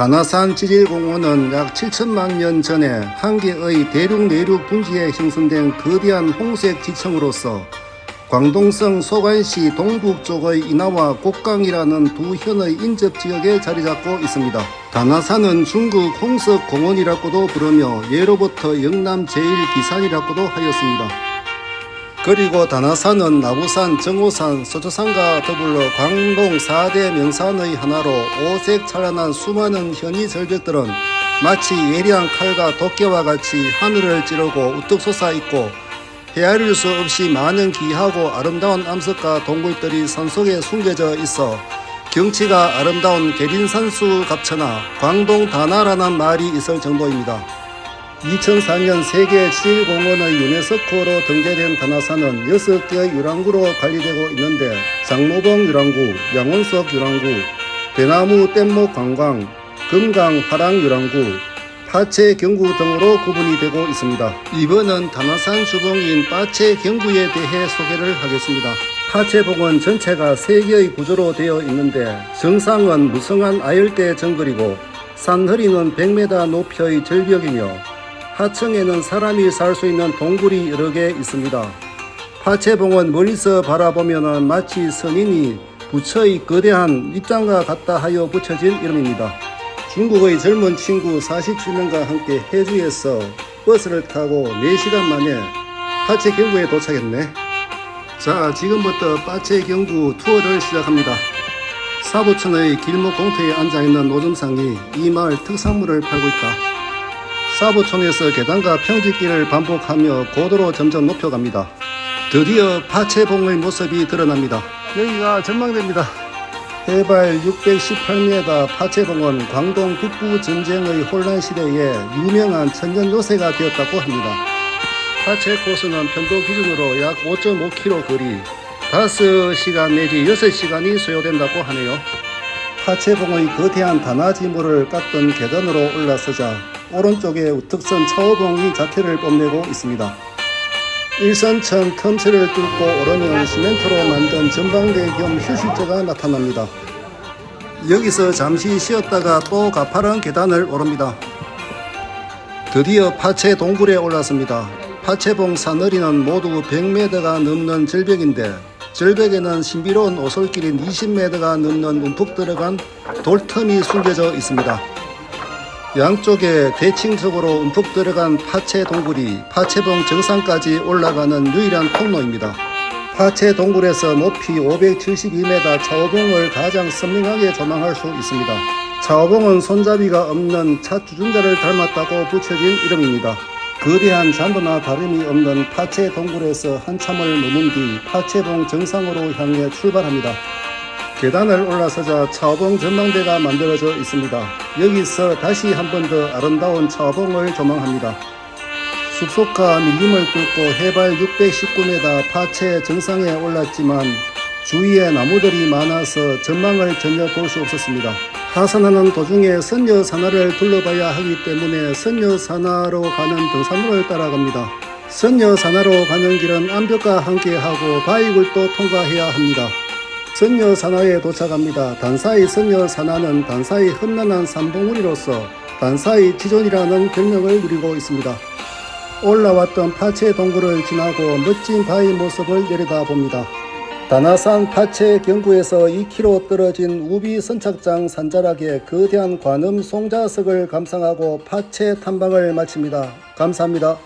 다나산 지질공원은 약 7천만 년 전에 한 개의 대륙 내륙 분지에 형성된 거대한 홍색 지층으로서 광동성 소관시 동북 쪽의 인하와 곡강이라는 두 현의 인접 지역에 자리 잡고 있습니다. 다나산은 중국 홍석공원이라고도 부르며 예로부터 영남 제1기산이라고도 하였습니다. 그리고 다나산은 나부산, 정오산, 서초산과 더불어 광동 4대 명산의 하나로 오색 찬란한 수많은 현이 절벽들은 마치 예리한 칼과 도끼와 같이 하늘을 찌르고 우뚝 솟아 있고 헤아릴 수 없이 많은 귀하고 아름다운 암석과 동굴들이 산속에 숨겨져 있어 경치가 아름다운 계린산수 갑천하 광동 다나라는 말이 있을 정도입니다. 2004년 세계 지질공원의 유네스코로 등재된 다나산은 6개의 유랑구로 관리되고 있는데 장로봉 유랑구, 양원석 유랑구, 대나무 뗏목 관광, 금강 화랑 유랑구, 파채 경구 등으로 구분이 되고 있습니다. 이번은 다나산 주봉인 파채 경구에 대해 소개를 하겠습니다. 파채봉은 전체가 세 개의 구조로 되어 있는데 정상은 무성한 아열대 정글이고 산허리는 100m 높이의 절벽이며 하층에는 사람이 살 수 있는 동굴이 여러 개 있습니다. 파채봉은 멀리서 바라보면 마치 선인이 부처의 거대한 입장과 같다 하여 붙여진 이름입니다. 중국의 젊은 친구 47명과 함께 해주에서 버스를 타고 4시간 만에 파채 경구에 도착했네. 자, 지금부터 파채 경구 투어를 시작합니다. 사부천의 길목 공터에 앉아있는 노점상이 이 마을 특산물을 팔고 있다. 사부촌에서 계단과 평지길을 반복하며 고도로 점점 높여갑니다. 드디어 파채봉의 모습이 드러납니다. 여기가 전망대입니다. 해발 618m 파채봉은 광동 북부 전쟁의 혼란 시대에 유명한 천년 요새가 되었다고 합니다. 파채 코스는 편도 기준으로 약 5.5km 거리, 5시간 내지 6시간이 소요된다고 하네요. 파채봉의 거대한 다나지물을 깎던 계단으로 올라서자 오른쪽에 우특선 차오봉이 자태를 뽐내고 있습니다. 일선천 틈새를 뚫고 오르면 시멘트로 만든 전방대 겸 휴식처가 나타납니다. 여기서 잠시 쉬었다가 또 가파른 계단을 오릅니다. 드디어 파채 동굴에 올랐습니다. 파채봉 사너리는 모두 100m가 넘는 절벽인데 절벽에는 신비로운 오솔길인 20m가 넘는 움푹 들어간 돌틈이 숨겨져 있습니다. 양쪽에 대칭적으로 움푹 들어간 파채 동굴이 파채봉 정상까지 올라가는 유일한 통로입니다. 파채 동굴에서 높이 572m 차오봉을 가장 선명하게 조망할 수 있습니다. 차오봉은 손잡이가 없는 차 주전자를 닮았다고 붙여진 이름입니다. 거대한 잔도나 다름이 없는 파채 동굴에서 한참을 머문 뒤 파채봉 정상으로 향해 출발합니다. 계단을 올라서자 차오봉 전망대가 만들어져 있습니다. 여기서 다시 한 번 더 아름다운 차오봉을 조망합니다. 숲속과 밀림을 뚫고 해발 619m 파채 정상에 올랐지만 주위에 나무들이 많아서 전망을 전혀 볼 수 없었습니다. 하산하는 도중에 선녀 산하를 둘러봐야 하기 때문에 선녀 산하로 가는 등산로를 따라갑니다. 선녀 산하로 가는 길은 암벽과 함께하고 바위굴도 통과해야 합니다. 선녀 산하에 도착합니다. 단사이 선녀 산하는 단사이 험난한 산봉우리로서 단사이 지존이라는 별명을 누리고 있습니다. 올라왔던 파채 동굴을 지나고 멋진 바위 모습을 내려다 봅니다. 다나산 파채 경구에서 2km 떨어진 우비 선착장 산자락에 거대한 관음 송자석을 감상하고 파채 탐방을 마칩니다. 감사합니다.